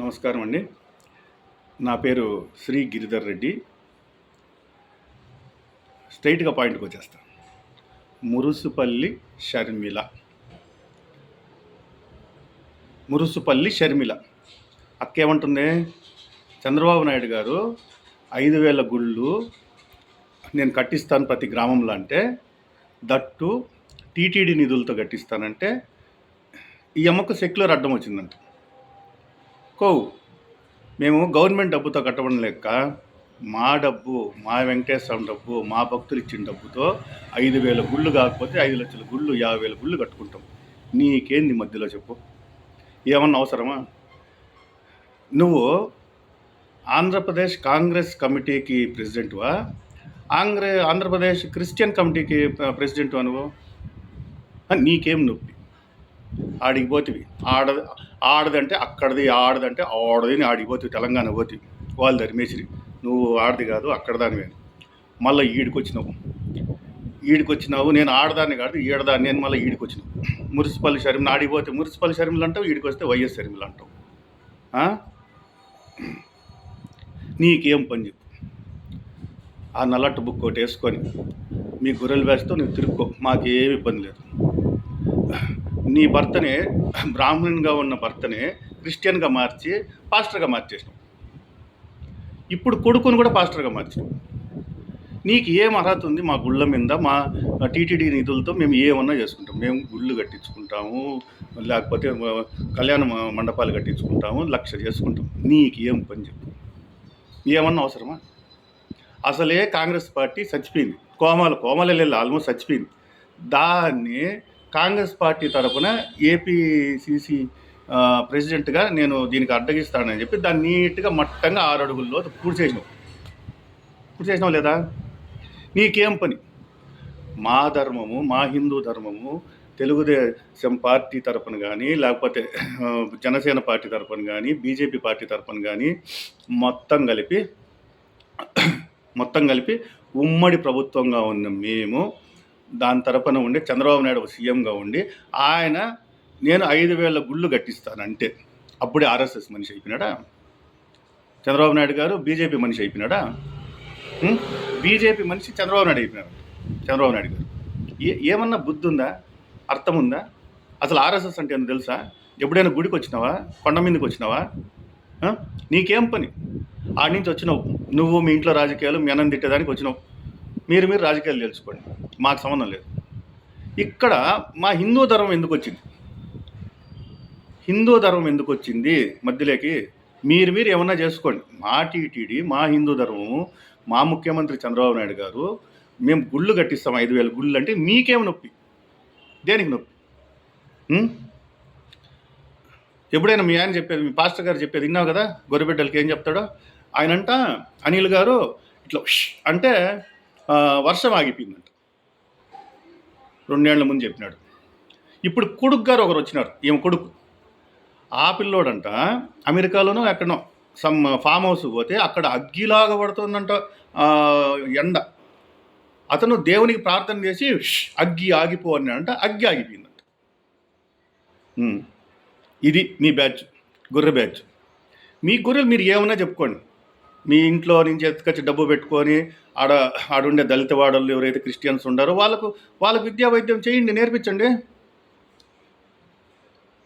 నమస్కారం అండి. నా పేరు శ్రీ గిరిధర్ రెడ్డి. స్ట్రైట్గా పాయింట్కి వచ్చేస్తా. మురుసుపల్లి షర్మిల. మురుసుపల్లి షర్మిల. అక్కేమంటుంది చంద్రబాబు నాయుడు గారు ఐదు వేల గుళ్ళు నేను కట్టిస్తాను ప్రతి గ్రామంలో అంటే దట్టు టీటీడీ నిధులతో కట్టిస్తానంటే ఈ అమ్మకు సెక్యులర్ అడ్డం వచ్చిందంట. కోవు మేము గవర్నమెంట్ డబ్బుతో కట్టడం లేక మా డబ్బు మా వెంకటేశ్వరం డబ్బు మా భక్తులు ఇచ్చిన డబ్బుతో ఐదు వేల గుళ్ళు కాకపోతే ఐదు లక్షల గుళ్ళు యాభై వేల గుళ్ళు కట్టుకుంటాం. నీకేంది మధ్యలో చెప్పు. ఏమన్నా అవసరమా? నువ్వు ఆంధ్రప్రదేశ్ కాంగ్రెస్ కమిటీకి ప్రెసిడెంట్వా? ఆంధ్ర ఆంధ్రప్రదేశ్ క్రిస్టియన్ కమిటీకి ప్రెసిడెంట్ నువ్వు? నీకేం నొప్పి? ఆడికి పోతివి. ఆడ ఆడదంటే అక్కడది ఆడదంటే ఆడది అని ఆడికి పోతివి తెలంగాణ పోతివి. వాళ్ళు ధర్మేశ్వరి నువ్వు ఆడది కాదు అక్కడ దానివే మళ్ళీ ఈడికొచ్చినావు. ఈడికొచ్చినావు నేను ఆడదాన్ని కాదు ఈడదాన్ని నేను మళ్ళీ ఈడికొచ్చినావు. మున్సిపల్ షర్మిలు ఆడికి పోతే మున్సిపల్ షర్మిలు అంటావు ఈడికొస్తే వైఎస్ షర్మిలు అంటావు. నీకేం పని చెప్పు. ఆ నల్లట్టు బుక్ ఒకటి వేసుకొని మీ గొర్రెలు వేస్తూ నువ్వు తిరుక్కో. మాకేమి ఇబ్బంది లేదు. నీ భర్తనే బ్రాహ్మణునిగా ఉన్న భర్తనే క్రిస్టియన్గా మార్చి పాస్టర్గా మార్చేసినావు. ఇప్పుడు కొడుకుని కూడా పాస్టర్గా మార్చినావు. నీకు ఏం అర్హత ఉంది? మా గుళ్ళ మీద మా టీటీడీ నిధులతో మేము ఏమన్నా చేసుకుంటాం. మేము గుళ్ళు కట్టించుకుంటాము లేకపోతే కళ్యాణ మ- మండపాలు కట్టించుకుంటాము లక్ష చేసుకుంటాం. నీకు ఏం పని చెప్పు. ఏమన్నా అవసరమా? అసలే కాంగ్రెస్ పార్టీ చచ్చిపోయింది. కోమాలు కోమలు ఆల్మోస్ట్ చచ్చిపోయింది. దాన్ని కాంగ్రెస్ పార్టీ తరపున ఏపీసీసీ ప్రెసిడెంట్గా నేను దీనికి అడ్డగిస్తానని చెప్పి దాన్ని నీట్గా మట్టంగా ఆరు అడుగుల్లో పూర్తి చేసినావు. పూర్తి చేసినావు లేదా? నీకేం పని? మా ధర్మము మా హిందూ ధర్మము తెలుగుదేశం పార్టీ తరపున కానీ లేకపోతే జనసేన పార్టీ తరపున కానీ బీజేపీ పార్టీ తరపున కానీ మొత్తం కలిపి మొత్తం కలిపి ఉమ్మడి ప్రభుత్వంగా ఉన్న మేము దాని తరపున ఉండి చంద్రబాబు నాయుడు సీఎంగా ఉండి ఆయన నేను ఐదు వేల గుళ్ళు కట్టిస్తానంటే అప్పుడే ఆర్ఎస్ఎస్ మనిషి అయిపోయినాడా? చంద్రబాబు నాయుడు గారు బీజేపీ మనిషి అయిపోయినాడా? బీజేపీ మనిషి చంద్రబాబు నాయుడు అయిపోయినాడు. చంద్రబాబు నాయుడు గారు. ఏ ఏమన్నా బుద్ధి ఉందా అర్థం ఉందా అసలు ఆర్ఎస్ఎస్ అంటే ఏమో తెలుసా? ఎప్పుడైనా గుడికి వచ్చినావా? కొండ మీదకి వచ్చినావా? నీకేం పని? ఆడి నుంచి వచ్చినావు. నువ్వు మీ ఇంట్లో రాజకీయాలు మీ అన్నం తిట్టేదానికి వచ్చినావు. మీరు మీరు రాజకీయాలు తెలుసుకోండి. మాకు సంబంధం లేదు. ఇక్కడ మా హిందూ ధర్మం ఎందుకు వచ్చింది? హిందూ ధర్మం ఎందుకు వచ్చింది? మధ్యలోకి మీరు మీరు ఏమన్నా చేసుకోండి. మా టీటీడీ మా హిందూ ధర్మము మా ముఖ్యమంత్రి చంద్రబాబు నాయుడు గారు మేము గుళ్ళు కట్టిస్తాం. ఐదు వేల గుళ్ళు అంటే మీకేం నొప్పి? దేనికి నొప్పి? ఎప్పుడైనా మీ ఆయన చెప్పేది మీ పాస్టర్ గారు చెప్పేది విన్నావు కదా? గొర్రెబిడ్డలకి ఏం చెప్తాడో? ఆయన అంట అనిల్ గారు ఇట్లా అంటే వర్షం ఆగిపోయిందంట. రెండేళ్ళ ముందు చెప్పినాడు. ఇప్పుడు కొడుకు గారు ఒకరు వచ్చినారు ఈమె కొడుకు. ఆ పిల్లోడంట అమెరికాలోనో ఎక్కడనో సమ్ ఫామ్ హౌస్ పోతే అక్కడ అగ్గిలాగా పడుతుందంట ఎండ. అతను దేవునికి ప్రార్థన చేసి అగ్గి ఆగిపో అన్నాడంట అగ్గి ఆగిపోయిందంట. ఇది మీ బ్యాచ్ గొర్రె బ్యాచ్. మీ గొర్రెలు మీరు ఏమన్నా చెప్పుకోండి. మీ ఇంట్లో నుంచి ఎత్తుకొచ్చి డబ్బు పెట్టుకొని ఆడ ఆడుండే దళిత వాడలు ఎవరైతే క్రిస్టియన్స్ ఉండారో వాళ్ళకు వాళ్ళకు విద్యా వైద్యం చేయండి నేర్పించండి.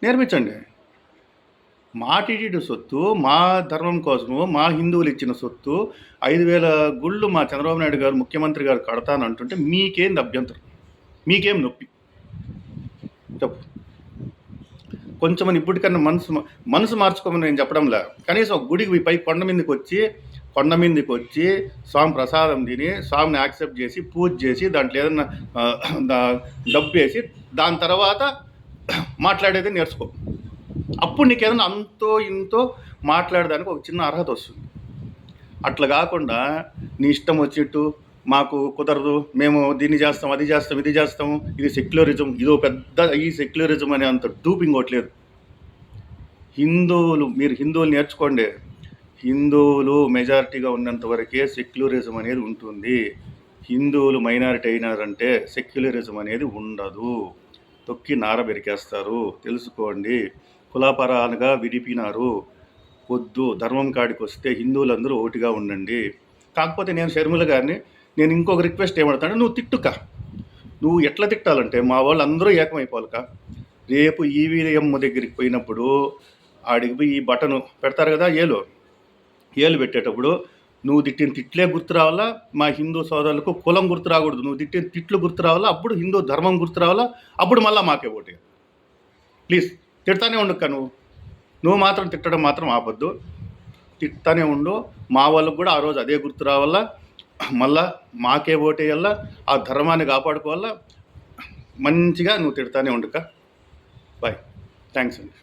నేర్పించండి. మా టీటీడీ సొత్తు మా ధర్మం కోసము మా హిందువులు ఇచ్చిన సొత్తు ఐదు వేల గుళ్ళు మా చంద్రబాబు నాయుడు గారు ముఖ్యమంత్రి గారు కడతానంటుంటే మీకేంది అభ్యంతరం? మీకేం నొప్పి? చెప్పు. కొంచెం ఇప్పటికన్నా మనసు మనసు మార్చుకోమని నేను చెప్పడంలే. కనీసం ఒక గుడికి పై కొండ మీదకి వచ్చి కొండ మీదకి వచ్చి స్వామి ప్రసాదం తిని స్వామిని యాక్సెప్ట్ చేసి పూజ చేసి దాంట్లో ఏదన్నా డబ్బేసి డబ్బు వేసి దాని తర్వాత మాట్లాడేది నేర్చుకో. అప్పుడు నీకు ఏదైనా అంతో ఇంతో మాట్లాడడానికి ఒక చిన్న అర్హత వస్తుంది. అట్లా కాకుండా నీ ఇష్టం వచ్చినట్టు మాకు కుదరదు మేము దీన్ని చేస్తాం అది చేస్తాం ఇది చేస్తాం. ఇది సెక్యులరిజం ఇదో పెద్ద ఈ సెక్యులరిజం అనే అంత డూపింగ్ ఒకట్లేదు హిందువులు మీరు హిందువులు నేర్చుకోండి. హిందువులు మెజారిటీగా ఉన్నంత వరకే సెక్యులరిజం అనేది ఉంటుంది. హిందువులు మైనారిటీ అయినారంటే సెక్యులరిజం అనేది ఉండదు. తొక్కి నార బెరికేస్తారు తెలుసుకోండి. కులాపరాలుగా విడిపినారు. వద్దు ధర్మం కాడికి వస్తే హిందువులందరూ ఒకటిగా ఉండండి. కాకపోతే నేను షర్మిల గారిని నేను ఇంకొక రిక్వెస్ట్ ఏమడతాను నువ్వు తిట్టుక. నువ్వు ఎట్లా తిట్టాలంటే మా వాళ్ళు అందరూ ఏకమైపోవాలిక. రేపు ఈవీఎం దగ్గరికి పోయినప్పుడు ఆడికి పోయి ఈ బటను పెడతారు కదా ఏలు. ఏలు పెట్టేటప్పుడు నువ్వు తిట్టిన తిట్లే గుర్తు రావాలా? మా హిందూ సోదరులకు కులం గుర్తు రాకూడదు. నువ్వు తిట్టిన తిట్లు గుర్తు రావాలా? అప్పుడు హిందూ ధర్మం గుర్తు రావాలా? అప్పుడు మళ్ళీ మాకే ఓటు ప్లీజ్ తిడతానే ఉండు నువ్వు. నువ్వు మాత్రం తిట్టడం మాత్రం ఆపొద్దు. తిట్టనే ఉండు. మా వాళ్ళకు కూడా ఆ రోజు అదే గుర్తు రావాలా? మళ్ళా మాకే ఓటేయల్లా ఆ ధర్మాన్ని కాపాడుకోవాలా మంచిగా నువ్వు తిడతానే ఉండుక. బాయ్ థ్యాంక్స్ అండి